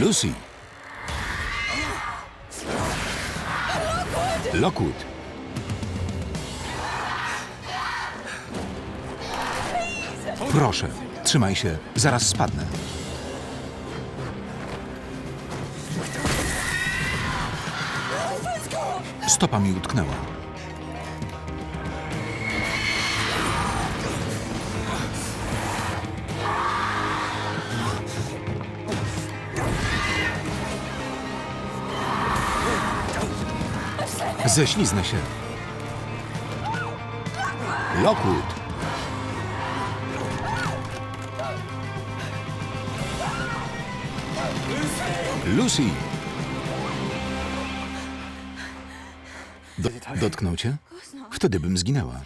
Lucy. Lockwood. Proszę, trzymaj się, zaraz spadnę. Stopa mi utknęła. Ześliznę się. Lockwood. Lucy. Do, dotknął cię? Wtedy bym zginęła.